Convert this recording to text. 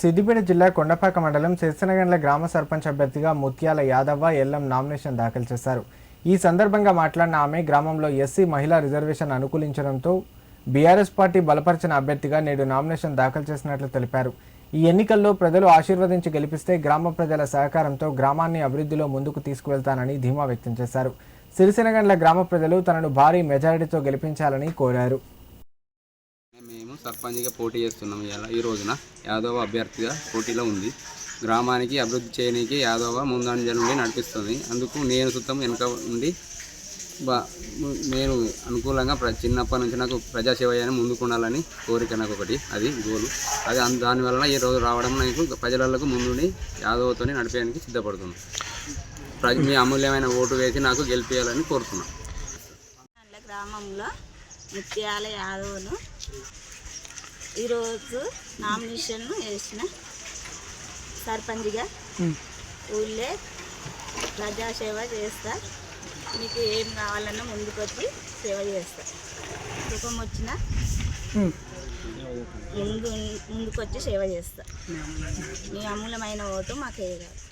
సిద్దిపేట జిల్లా కొండపాక మండలం శిరసనగండ్ల గ్రామ సర్పంచ్ అభ్యర్థిగా ముత్యాల యాదవ్వ ఎల్లం నామినేషన్ దాఖలు చేశారు. ఈ సందర్భంగా మాట్లాడిన ఆమె గ్రామంలో ఎస్సీ మహిళా రిజర్వేషన్ అనుకూలించడంతో బీఆర్ఎస్ పార్టీ బలపరిచిన అభ్యర్థిగా నేడు నామినేషన్ దాఖలు చేసినట్లు తెలిపారు. ఈ ఎన్నికల్లో ప్రజలు ఆశీర్వదించి గెలిపిస్తే గ్రామ ప్రజల సహకారంతో గ్రామాన్ని అభివృద్ధిలో ముందుకు తీసుకువెళ్తానని ధీమా వ్యక్తం చేశారు. సిరిసినగండ్ల గ్రామ ప్రజలు తనను భారీ మెజారిటీతో గెలిపించాలని కోరారు. సర్పంచ్గా పోటీ చేస్తున్నాం ఇలా ఈ రోజున. యాదవ అభ్యర్థిగా పోటీలో ఉంది. గ్రామానికి అభివృద్ధి చేయడానికి యాదవ ముందంజ నుండి నడిపిస్తుంది. అందుకు నేను సుతం వెనుక ఉండి బా నేను అనుకూలంగా ప్ర చిన్నప్పటి నుంచి నాకు ప్రజాసేవ చేయని ముందుకుండాలని కోరిక నాకు ఒకటి అది గోలు. అది దానివల్ల ఈ రోజు రావడం నాకు ప్రజలకు ముందుని యాదవతో నడిపేయడానికి సిద్ధపడుతుంది ప్రజ మీ అమూల్యమైన ఓటు వేసి నాకు గెలిపించాలని కోరుతున్నాను గ్రామంలో ముత్యాల యాదవ్ను ఈరోజు నామినేషన్ వేసిన సర్పంచ్గా ఊళ్ళే ప్రజాసేవ చేస్తా. మీకు ఏం కావాలన్నా ముందుకొచ్చి సేవ చేస్తా. సుఖం వచ్చినా ముందు ముందుకొచ్చి సేవ చేస్తా. మీ అమూల్యమైన ఓటు మాకు వేయగలరు